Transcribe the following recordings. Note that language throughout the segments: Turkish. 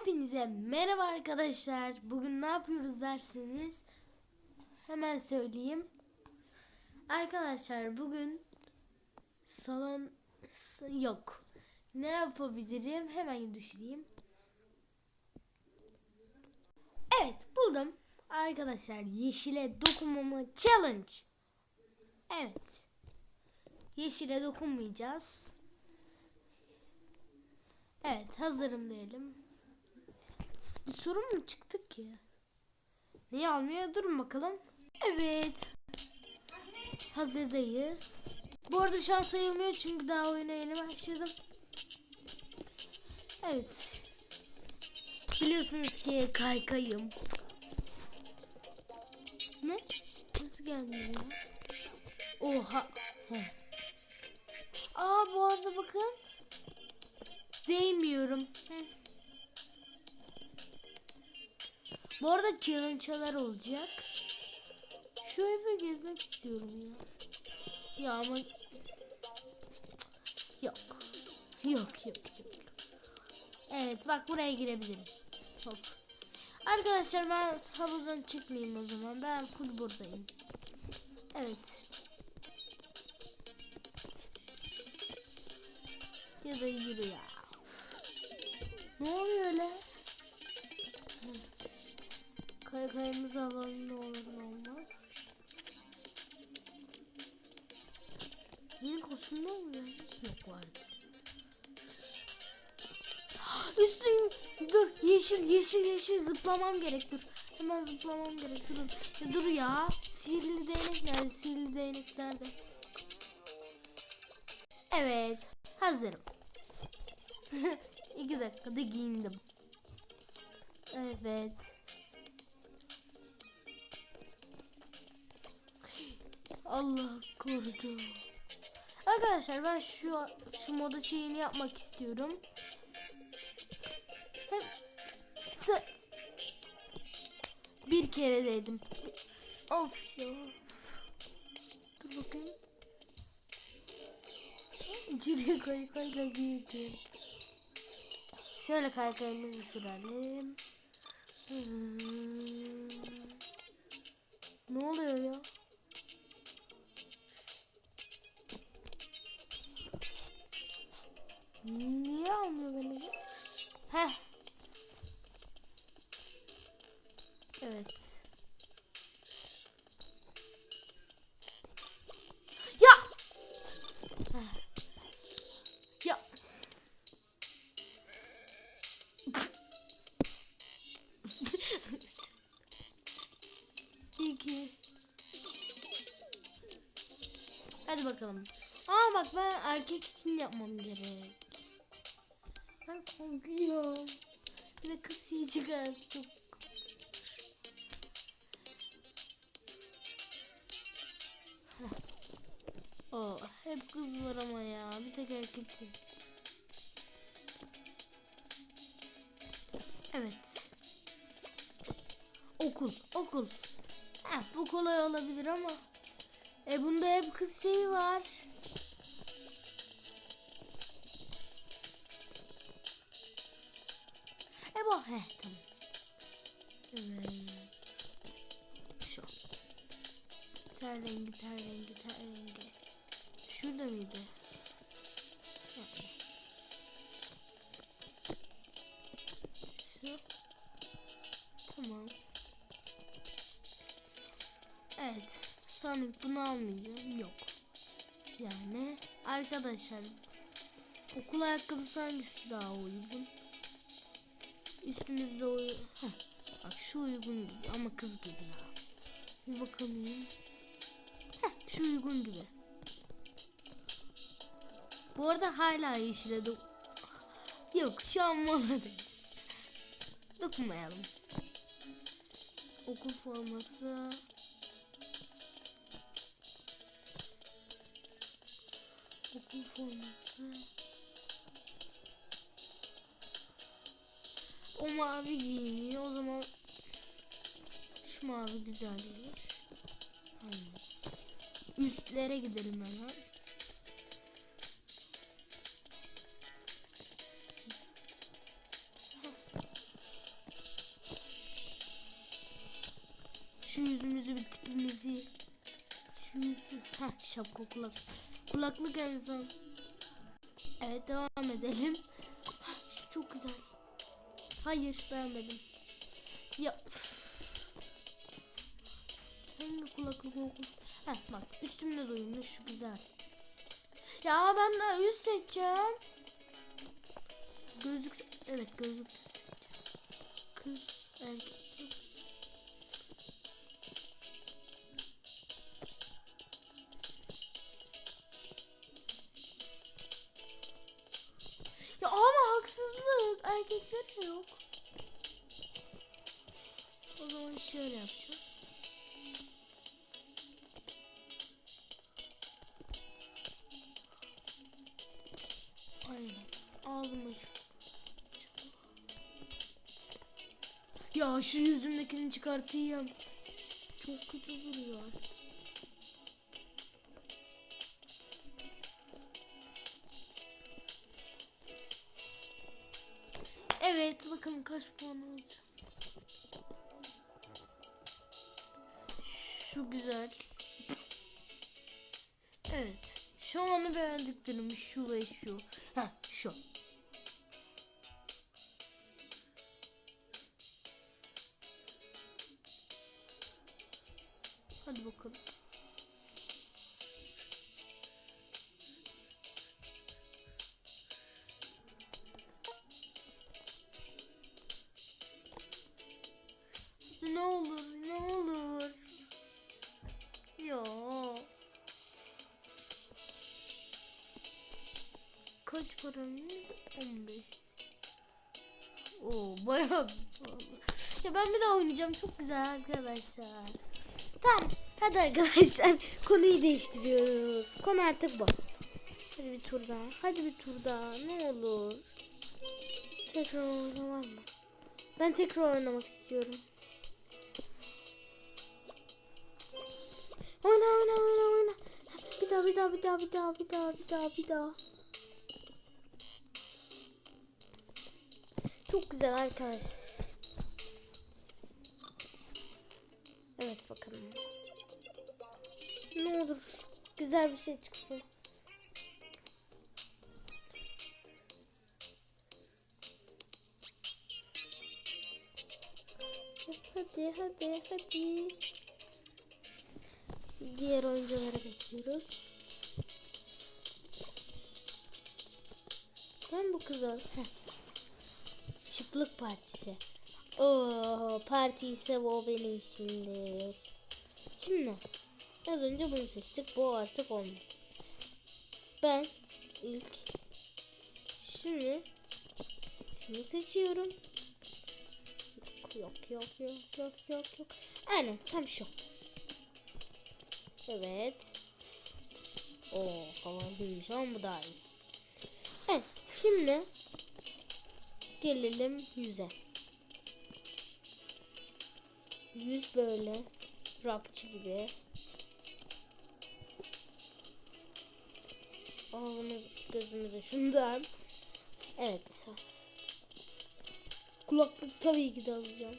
Hepinize merhaba arkadaşlar. Bugün ne yapıyoruz derseniz hemen söyleyeyim. Arkadaşlar bugün salon yok. Ne yapabilirim? Hemen düşüneyim. Evet buldum. Arkadaşlar yeşile dokunmama challenge. Evet. Yeşile dokunmayacağız. Evet hazırım diyelim. Bir sorun mu çıktı ki? Niye almıyor? Durun bakalım. Evet. Hazırdayız. Bu arada şu an sayılmıyor çünkü daha oyuna yeni başladım. Evet. Biliyorsunuz ki kaykayım. Ne? Nasıl gelmiyor ya? Oha. Heh. Aa bu arada bakın. Değmiyorum. Heh. Bu arada challenge'lar olacak. Şu evi gezmek istiyorum ya. Ya ama yok. Yok yok yok. Evet bak buraya girebilirim. Hop. Arkadaşlar ben havuzdan çıkmayayım o zaman. Ben full buradayım. Evet. Ya da yürü ya. Ne oluyor öyle? Kaykayımızı alalım ne olur ne olmaz. Yeni kostüm ne oluyor? Hiç yok vardı. Üstüm dur yeşil yeşil yeşil zıplamam gerek dur. Hemen zıplamam gerek durun. Ya dur ya. Sihirli değnek nerede? Sihirli değnek nerede? Evet. Hazırım. İki dakikada giyindim. Evet. Allah korudu. Arkadaşlar ben şu şu moda şeyini yapmak istiyorum. Hep sı bir kere dedim. Of ya. Dur bakayım. İçeriye kaykayla girdim. Şöyle kaykayımızı sürelim. Hmm. Hadi bakalım. Aa bak ben erkek için yapmam gerek. Ben korkuyorum. Bir de kız. Çok Heh. Oo, hep kız var ama ya. Bir tek erkek yok. Evet. Okul, okul. Heh, bu kolay olabilir ama. E bunda hep kız şeyi var. E bu he tamam. Evet. Şu. Ter rengi, ter rengi, ter rengi. Şurada mıydı? Sonic bunu almayacağım. Yok. Yani arkadaşlar okul ayakkabısı hangisi daha uygun? Üstümüzde uy Heh, Bak şu uygun gibi ama kız gibi ya. Bir bakalım. Heh, şu uygun gibi. Bu arada hala yeşile dok Yok şu an moladayız. Dokunmayalım. Okul forması. Okul forması. O mavi giyiniyor. O zaman şu mavi güzel. Aynen. Üstlere gidelim hemen. Şapka kulak. Kulaklık en son. Evet devam edelim. Şu çok güzel. Hayır beğenmedim. Ya. Hangi kulaklık okul? Heh bak üstümde de uyumlu şu güzel. Ya ben de üst seçeceğim. Gözlük evet gözlük kız erkek şu Ya şu yüzümdekini çıkartayım. Çok kötü duruyor. Evet bakalım kaç puan alacağım. Şu güzel. Evet. Şu anı beğendiklerim şu ve şu. Heh şu. Hadi bakalım. Ne olur, ne olur. Ya. Kaç para? 15. Oo, bayağı. Ya ben bir daha oynayacağım. Çok güzel arkadaşlar. Tamam. Hadi arkadaşlar konuyu değiştiriyoruz. Konu artık bu. Hadi bir tur daha. Hadi bir tur daha. Ne olur. Tekrar oynama var mı? Ben tekrar oynamak istiyorum. Oyna oyna oyna oyna. Bir daha bir daha bir daha bir daha bir daha bir daha bir daha. Çok güzel arkadaşlar. Evet bakalım. Ne olur güzel bir şey çıksın. Hadi hadi hadi. Diğer oyuncuları bekliyoruz. Ben bu kıza heh. şıklık partisi. Oo, parti ise o benim ismimdir. Şimdi az önce bunu seçtik. Bu artık olmaz. Ben ilk şimdi şunu seçiyorum. Yok yok yok yok yok yok yok. Aynen tam şu. Evet. Oo havalıymış ama bu daha iyi. Evet şimdi gelelim yüze. Yüz böyle rapçi gibi. Ağzımız gözümüze şundan. Evet. Kulaklık tabii ki de alacağım.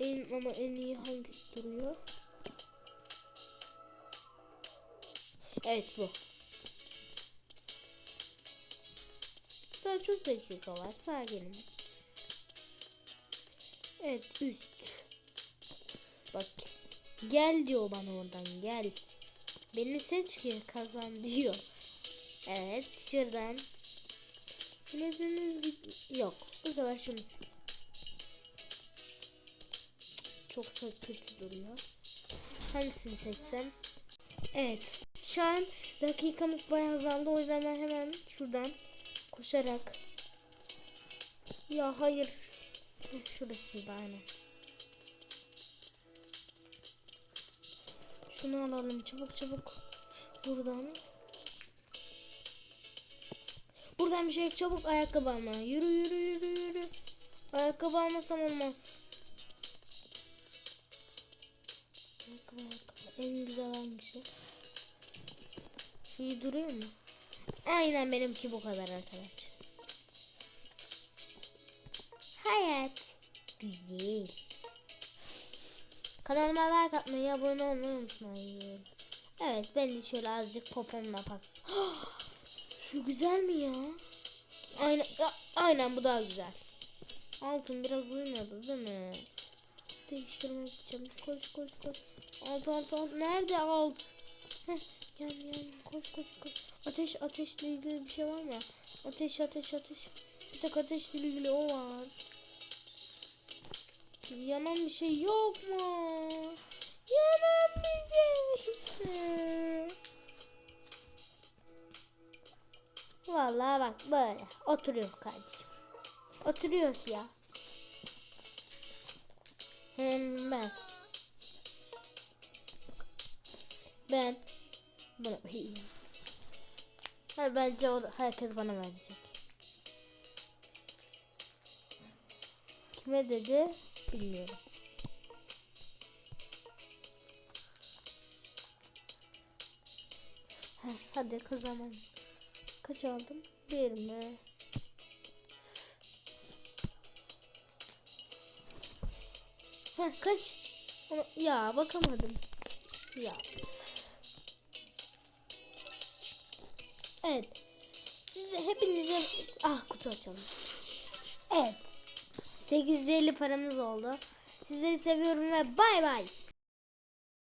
En ama en iyi hangisi duruyor? Evet bu. Daha çok dakika var. Sağ gelin. Evet üst. Bak. Gel diyor bana oradan gel. Beni seç ki kazan diyor. Evet şuradan. Git. Yok. Bu sefer şunu seç. Çok kötü duruyor. Hangisini seçsem? Evet. Şu an dakikamız bayağı azaldı. O yüzden ben hemen şuradan koşarak. Ya hayır. Heh, Şurası da aynen. Şunu alalım çabuk çabuk. Buradan. Buradan bir şey çabuk ayakkabı alma. Yürü yürü yürü yürü. Ayakkabı almasam olmaz. Ayakkabı ayakkabı. En güzel hangisi? İyi duruyor mu? Aynen benimki bu kadar arkadaş. Hayat. Güzel. Kanalıma like atmayı, abone olmayı unutmayın. Evet ben de şöyle azıcık popomla pas. Şu güzel mi ya? Aynen, aynen bu daha güzel. Altın biraz uymadı değil mi? Değiştirmek için. Koş koş koş. Alt alt alt. Nerede alt? Heh, yan yan. Koş koş koş. Ateş ateşle ilgili bir şey var mı? Ateş ateş ateş. Bir tek ateşle ilgili o var. Yanan bir şey yok mu? Yanan bir şey. Vallahi bak böyle oturuyor kardeşim. Oturuyoruz ya. Hem ben. Ben bunu ha, bence o, herkes bana verecek. Kime dedi bilmiyorum. Heh, hadi kazanalım. Kaç aldım? Bir mi? Heh, kaç? Ya bakamadım. Ya. Evet. Size hepinize ah kutu açalım. Evet. 850 paramız oldu. Sizleri seviyorum ve bay bay.